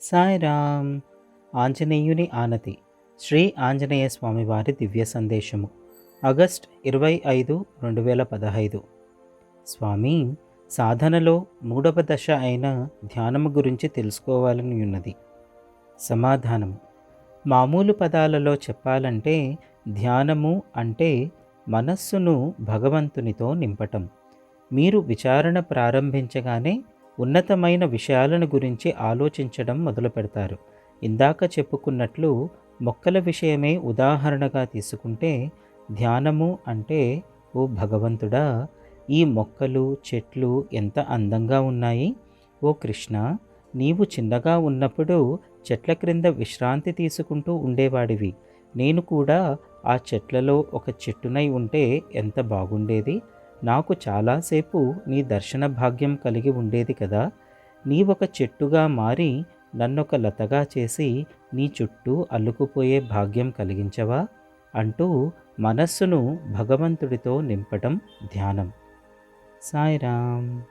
సాయిరామ్ ఆంజనేయుని ఆనతి. శ్రీ ఆంజనేయ స్వామివారి దివ్య సందేశము. ఆగస్ట్ ఇరవై ఐదు రెండు వేల పదహైదు. స్వామి సాధనలో మూడవ దశ అయిన ధ్యానము గురించి తెలుసుకోవాలని ఉన్నది. సమాధానం మామూలు పదాలలో చెప్పాలంటే ధ్యానము అంటే మనస్సును భగవంతునితో నింపటం. మీరు విచారణ ప్రారంభించగానే ఉన్నతమైన విషయాలను గురించి ఆలోచించడం మొదలు పెడతారు. ఇందాక చెప్పుకున్నట్లు మొక్కల విషయమే ఉదాహరణగా తీసుకుంటే ధ్యానము అంటే ఓ భగవంతుడా ఈ మొక్కలు చెట్లు ఎంత అందంగా ఉన్నాయి? ఓ కృష్ణ నీవు చిన్నగా ఉన్నప్పుడు చెట్ల క్రింద విశ్రాంతి తీసుకుంటూ ఉండేవాడివి. నేను కూడా ఆ చెట్లలో ఒక చెట్టునై ఉంటే ఎంత బాగుండేది? నాకు చాలాసేపు నీ దర్శన భాగ్యం కలిగి ఉండేది కదా. నీ ఒక చెట్టుగా మారి నన్నొక లతగా చేసి నీ చుట్టూ అల్లుకుపోయే భాగ్యం కలిగించవా? అంటూ మనస్సును భగవంతుడితో నింపటం ధ్యానం. సాయిరామ్.